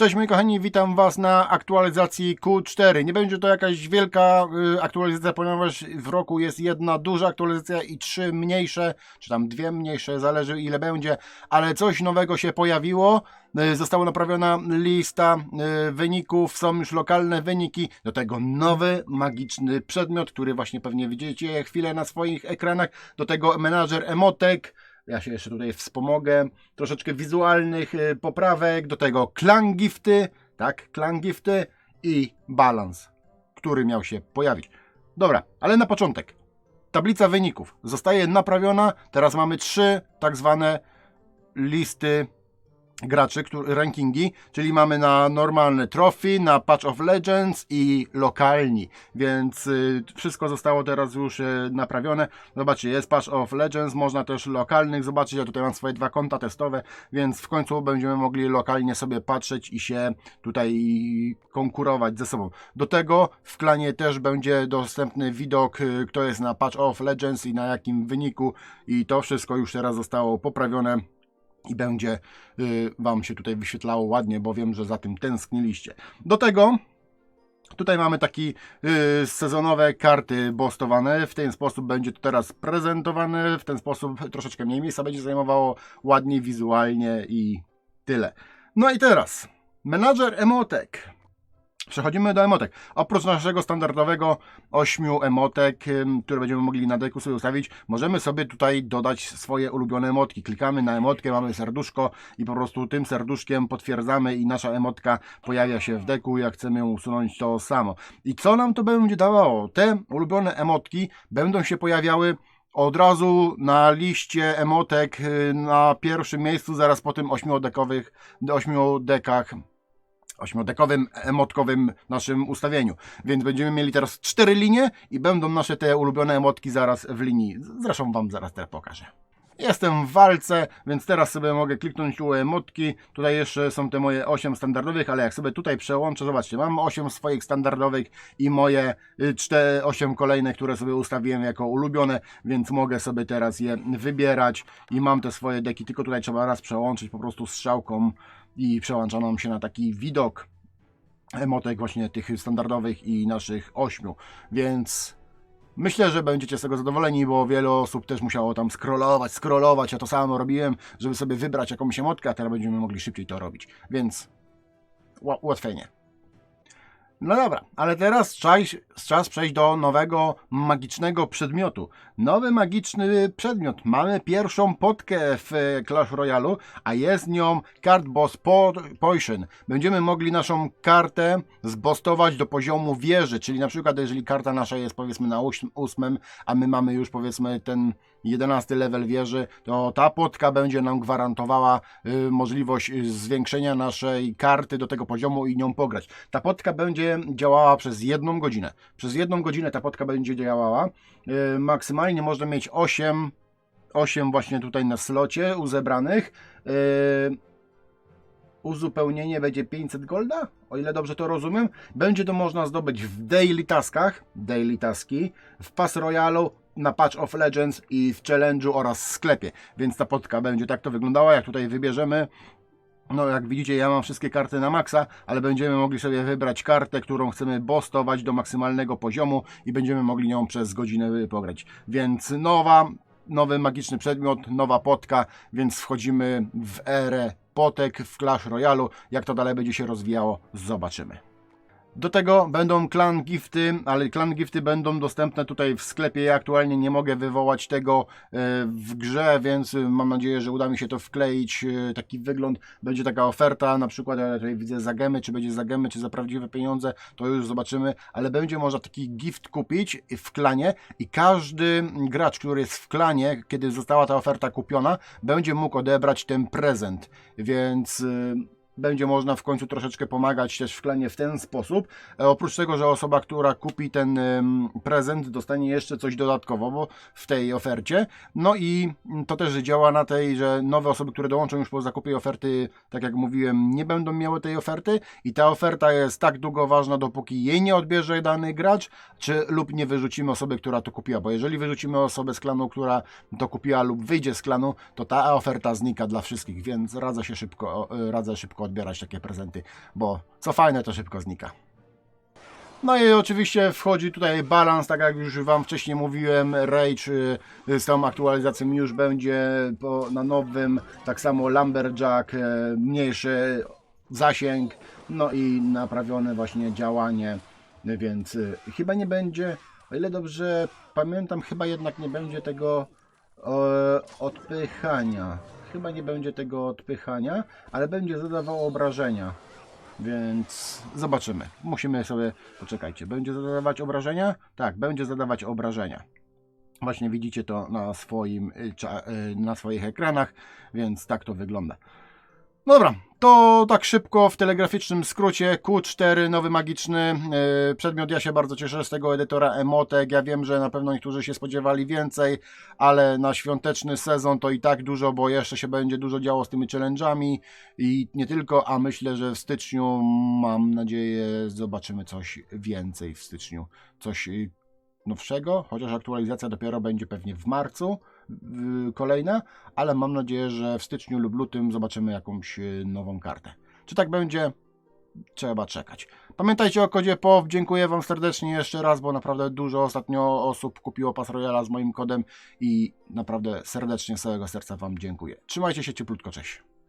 Cześć moi kochani, witam Was na aktualizacji Q4. Nie będzie to jakaś wielka y, aktualizacja, ponieważ w roku jest jedna duża aktualizacja i trzy mniejsze, czy tam dwie mniejsze, zależy ile będzie, ale coś nowego się pojawiło. Y, Została naprawiona lista y, wyników, są już lokalne wyniki, do tego nowy magiczny przedmiot, który właśnie pewnie widzicie chwilę na swoich ekranach, do tego menadżer emotek, ja się jeszcze tutaj wspomogę. Troszeczkę wizualnych y, poprawek, do tego klangifty, tak, klangifty i balans, który miał się pojawić. Dobra, ale na początek. Tablica wyników zostaje naprawiona. Teraz mamy trzy tak zwane listy graczy, który, rankingi, czyli mamy na normalne trophy, na Patch of Legends i lokalni, więc y, wszystko zostało teraz już y, naprawione. Zobaczcie, jest Patch of Legends, można też lokalnych zobaczyć, ja tutaj mam swoje dwa konta testowe, więc w końcu będziemy mogli lokalnie sobie patrzeć i się tutaj konkurować ze sobą. Do tego w klanie też będzie dostępny widok, y, kto jest na Patch of Legends i na jakim wyniku i to wszystko już teraz zostało poprawione i będzie y, Wam się tutaj wyświetlało ładnie, bo wiem, że za tym tęskniliście. Do tego tutaj mamy takie y, sezonowe karty bostowane. W ten sposób będzie to teraz prezentowane. W ten sposób troszeczkę mniej miejsca będzie zajmowało ładnie, wizualnie i tyle. No i teraz menadżer emotek. Przechodzimy do emotek. Oprócz naszego standardowego ośmiu emotek, ym, które będziemy mogli na deku sobie ustawić, możemy sobie tutaj dodać swoje ulubione emotki. Klikamy na emotkę, mamy serduszko i po prostu tym serduszkiem potwierdzamy i nasza emotka pojawia się w deku. Jak chcemy ją usunąć, to samo. I co nam to będzie dawało? Te ulubione emotki będą się pojawiały od razu na liście emotek y, na pierwszym miejscu, zaraz po tym ośmiodekowych, ośmiu dekach ośmiodekowym, emotkowym naszym ustawieniu. Więc będziemy mieli teraz cztery linie i będą nasze te ulubione emotki zaraz w linii. Zresztą Wam zaraz te pokażę. Jestem w walce, więc teraz sobie mogę kliknąć u emotki. Tutaj jeszcze są te moje 8 standardowych, ale jak sobie tutaj przełączę, zobaczcie, mam 8 swoich standardowych i moje 4, 8 kolejne, które sobie ustawiłem jako ulubione, więc mogę sobie teraz je wybierać i mam te swoje deki, tylko tutaj trzeba raz przełączyć po prostu strzałką i przełącza nam się na taki widok emotek właśnie tych standardowych i naszych ośmiu, więc myślę, że będziecie z tego zadowoleni, bo wiele osób też musiało tam scrollować, scrollować, ja to samo robiłem, żeby sobie wybrać jakąś emotkę, a teraz będziemy mogli szybciej to robić, więc ła- ułatwienie. No dobra, ale teraz czas, czas przejść do nowego magicznego przedmiotu. Nowy magiczny przedmiot. Mamy pierwszą potkę w e, Clash Royale, a jest nią Card Boss po Potion. Będziemy mogli naszą kartę zbostować do poziomu wieży, czyli na przykład jeżeli karta nasza jest powiedzmy na ósm- ósmym, a my mamy już powiedzmy ten 11 level wieży, to ta potka będzie nam gwarantowała y, możliwość y, zwiększenia naszej karty do tego poziomu i nią pograć. Ta potka będzie działała przez jedną godzinę. Przez jedną godzinę ta potka będzie działała. Y, maksymalnie można mieć 8, 8 właśnie tutaj na slocie uzebranych. Y, uzupełnienie będzie 500 golda, o ile dobrze to rozumiem. Będzie to można zdobyć w daily taskach, daily taski, w Pass Royalu, na Patch of Legends i w Challenge'u oraz sklepie. Więc ta potka będzie tak to wyglądała, jak tutaj wybierzemy. No jak widzicie ja mam wszystkie karty na maksa, ale będziemy mogli sobie wybrać kartę, którą chcemy bostować do maksymalnego poziomu i będziemy mogli nią przez godzinę pograć. Więc nowa, nowy magiczny przedmiot, nowa potka, więc wchodzimy w erę potek w Clash Royale. Jak to dalej będzie się rozwijało, zobaczymy. Do tego będą clan gifty, ale clan gifty będą dostępne tutaj w sklepie. Ja aktualnie nie mogę wywołać tego e, w grze, więc e, mam nadzieję, że uda mi się to wkleić. e, Taki wygląd, będzie taka oferta, na przykład ja tutaj widzę za gemy, czy będzie za gemy, czy za prawdziwe pieniądze, to już zobaczymy, ale będzie można taki gift kupić w klanie i każdy gracz, który jest w klanie, kiedy została ta oferta kupiona, będzie mógł odebrać ten prezent, więc... będzie można w końcu troszeczkę pomagać też w klanie w ten sposób. E, oprócz tego, że osoba, która kupi ten prezent, dostanie jeszcze coś dodatkowo bo w tej ofercie. No i to też działa na tej, że nowe osoby, które dołączą już po zakupie oferty, tak jak mówiłem, nie będą miały tej oferty i ta oferta jest tak długo ważna, dopóki jej nie odbierze dany gracz, czy lub nie wyrzucimy osoby, która to kupiła, bo jeżeli wyrzucimy osobę z klanu, która to kupiła lub wyjdzie z klanu, to ta oferta znika dla wszystkich, więc radzę się szybko, e, radzę szybko odbierać takie prezenty, bo co fajne, to szybko znika. No i oczywiście wchodzi tutaj balans, tak jak już Wam wcześniej mówiłem, Rage y, z tą aktualizacją już będzie na nowym, tak samo Lumberjack, e, mniejszy zasięg, no i naprawione właśnie działanie, więc y, chyba nie będzie, o ile dobrze pamiętam, chyba jednak nie będzie tego odpychania. Chyba nie będzie tego odpychania, ale będzie zadawał obrażenia. Więc zobaczymy. Musimy sobie. Poczekajcie, będzie zadawać obrażenia? Tak, będzie zadawać obrażenia. Właśnie widzicie to na, swoim, y, y, na swoich ekranach, więc tak to wygląda. No Dobra, to tak szybko w telegraficznym skrócie Q4, nowy magiczny yy, przedmiot. Ja się bardzo cieszę z tego edytora emotek. Ja wiem, że na pewno niektórzy się spodziewali więcej, ale na świąteczny sezon to i tak dużo, bo jeszcze się będzie dużo działo z tymi challenge'ami i nie tylko, a myślę, że w styczniu mam nadzieję zobaczymy coś więcej w styczniu. Coś y, nowszego, chociaż aktualizacja dopiero będzie pewnie w marcu kolejna, ale mam nadzieję, że w styczniu lub lutym zobaczymy jakąś y, nową kartę. Czy tak będzie? Trzeba czekać. Pamiętajcie o kodzie POW. Dziękuję Wam serdecznie jeszcze raz, bo naprawdę dużo ostatnio osób kupiło Pas Royala z moim kodem i naprawdę serdecznie z całego serca Wam dziękuję. Trzymajcie się cieplutko, cześć.